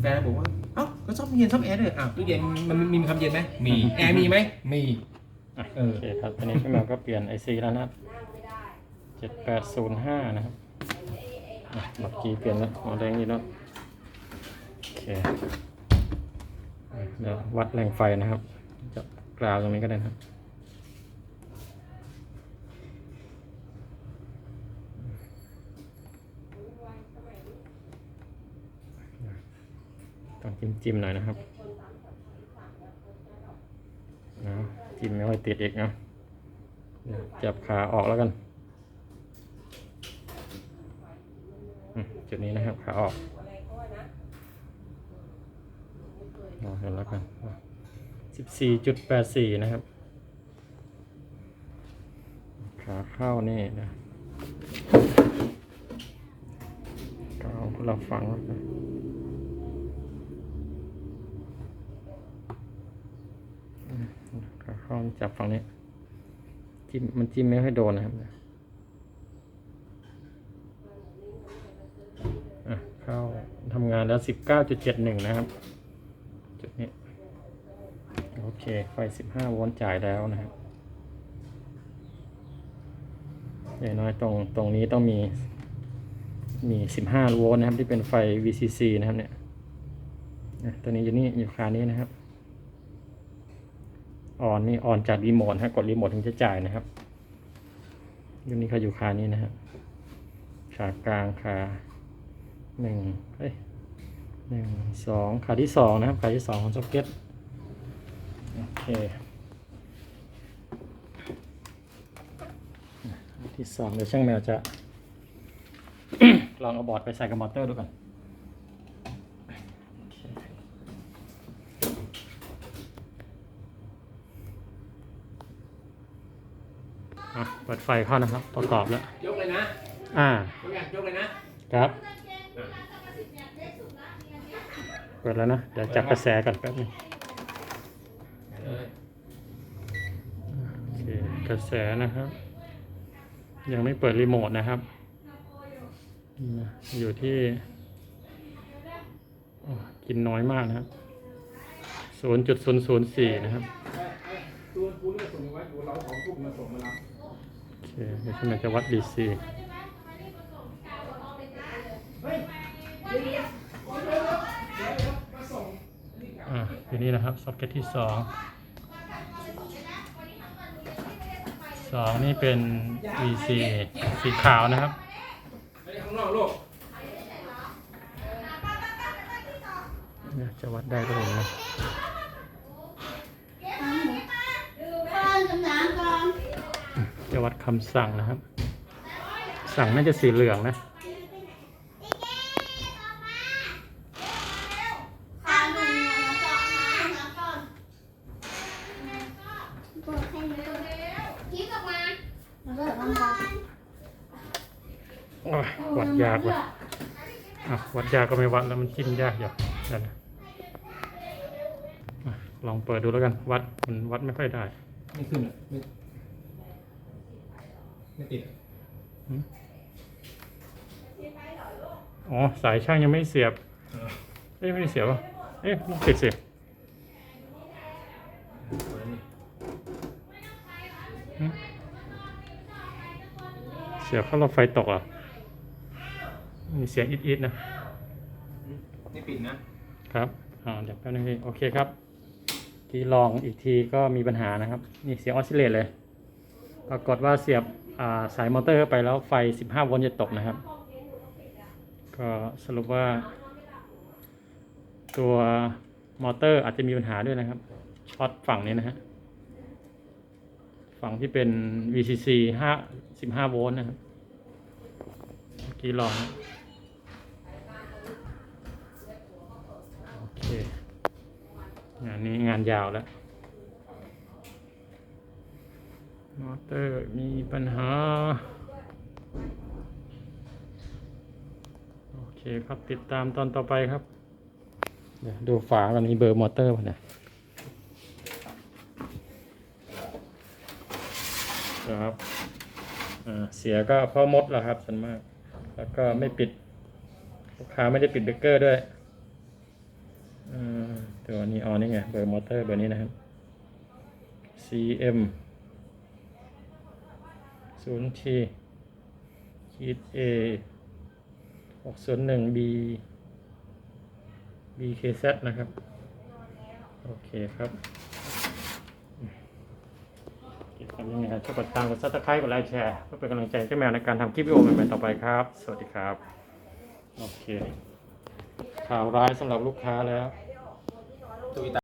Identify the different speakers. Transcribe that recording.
Speaker 1: แฟนบอกว่าเอ้าก็ซ่อมเย็นซ่อมแอร์ด้วยอ้าวตู้เย็นมันมีมีความเย็นไหมมี แอร์มีไหมมีอะเอ
Speaker 2: โอ
Speaker 1: อ
Speaker 2: เคครับตอนนี้พี่แมวก็เปลี่ยนไอซีแล้วนะครับเจ็ดแปดศูนย์ห้านะครับอะเมื่อกี้เปลี่ยนแล้วหัวแดงนี่แล้วโอเคเดี๋ยววัดแรงไฟนะครับจะกราวตรงนี้ก็ได้นะครับ ต้อง จิ้มจิ้มๆหน่อยนะครับนะจิ้มไม่ค่อยติดอีกนะจับขาออกแล้วกันจุดนี้นะครับขาออกเอาเห็นแล้วกันสิบสี่จุดแปดสี่นะครับ ขาเข้านี่นะก็เอาคนละฝั่งแล้วกัน ขาเข้าจับฝั่งนี้จิ้มมันจิ้มไม่ค่อยโดนนะครับอะเข้าทำงานแล้วสิบเก้าจุดเจ็ดหนึ่งนะครับ จุดนี้ โอเค ไฟสิบห้าโวลต์จ่ายแล้วนะครับอย่างน้อยตรงตรงนี้ต้องมี มีสิบห้าโวลต์นะครับ ที่เป็นไฟ VCC นะครับเนี่ยตัวนี้อยู่นี่อยู่คานี้นะครับ ออนนี่ออนจากรีโมทฮะกดรีโมทถึงจะจ่ายนะครับยูนี่เขาอยู่คานี้นะฮะขากลางขาหนึ่งเอ้ยหนึ่งสองขาที่สองนะครับขาที่สองของซ็อกเก็ตโอเคที่สองเดี๋ยวช่างแมวจะ ลองเอาบอร์ดไปใส่กับมอเตอร์ดูก่อนโอเค อะเปิดไฟเข้านะครับ ประกอบแล้ว
Speaker 1: ยกเลยนะ
Speaker 2: อ่า
Speaker 1: ยกอย่างยกเลยนะ
Speaker 2: ครับ เปิดแล้วนะ เดี๋ยวจับกระแสก่อนแป๊บนึง
Speaker 1: เออ
Speaker 2: โอเคกระแสนะครับ ยังไม่เปิดรีโมทนะครับนี่นะอยู่ที่โอ้กินน้อยมากนะครับ 0.004 นะครับ
Speaker 1: ตัวกูเนี่ยส่งไว้อยู่เราของทุกมาส่งมารับ
Speaker 2: โอเคเดี๋ยวฉันจะวัด DC
Speaker 1: เฮ้ยเดี๋ยวเดี๋ยวเดี๋ยวเดี๋ยวเดี๋ยวมาส่งนี่ครับ
Speaker 2: อ่าทีนี้นะครับซ็อกเก็ตที่สองสองนี่เป็น VC สีขาวนะครับ
Speaker 1: ไปข้างนอกลูก
Speaker 2: เนี่ยจะวัดได้ก็เห็นนะ
Speaker 3: ก่อนคำถามก่อน
Speaker 2: จะ วัดคำสั่งนะครับ สั่งน่าจะสีเหลืองนะ
Speaker 3: วัด
Speaker 2: ยากว่ะวัดยากก็ไม่วัดแล้วมันจิ้มยากอยู่นะอะลองเปิดดูแล้วกัน วัดมันวัดไม่ค่อยได้
Speaker 1: ไม่ขึ้นอะ ไม่ไม่ติดอะ
Speaker 2: หืมอ๋อ สายช่างยังไม่เสียบ
Speaker 1: เออ
Speaker 2: เอ้ยไม่ได้เสียบวะเอ๊ะติดสิ
Speaker 1: เปิดนี่
Speaker 2: หึเสียบเข้าเราไฟตกเหรอะมีเสียงอิดๆนะ
Speaker 1: นี่ปิดนะ
Speaker 2: ครับ อ่า เดี๋ยวแป๊บนึงพี่โอเคครับ ที่ลองอีกทีก็มีปัญหานะครับ นี่เสียงออสซิเลตเลย ปรากฏว่าเสียบอ่า สายมอเตอร์เข้าไปแล้วไฟ 15 โวลต์จะตกนะครับ ก็สรุปว่า ตัวมอเตอร์อาจจะมีปัญหาด้วยนะครับ ช็อตฝั่งนี้นะฮะ ฝั่งที่เป็น VCC 5 15 โวลต์นะครับเมื่อกี้ลองโอเค งานนี้งานยาวแล้ว มอเตอร์มีปัญหา โอเคครับติดตามตอนต่อไปครับ เดี๋ยวดูฝากันมีเบอร์มอเตอร์ป่ะนี่ยครับอ่าเสียก็เพราะมดแหละครับส่วนมาก แล้วก็ไม่ปิด ลูกค้าไม่ได้ปิดเบรกเกอร์ด้วยตัวนี้อ๋อนี่ไง เบอร์มอเตอร์เบอร์นี้นะครับ CM 0 T ขีด A 601 B BKZ นะครับ โอเคครับกิจกรรมยังไงครับช่วยกดตามกดซับสไครต์กดไลค์แชร์เพื่อเป็นกำลังใจให้เจ้าแมวในการทำคลิปวิดีโอใหม่ๆต่อไปครับ สวัสดีครับ โอเค ข่าวร้ายสำหรับลูกค้าแล้ว
Speaker 1: ตุยตา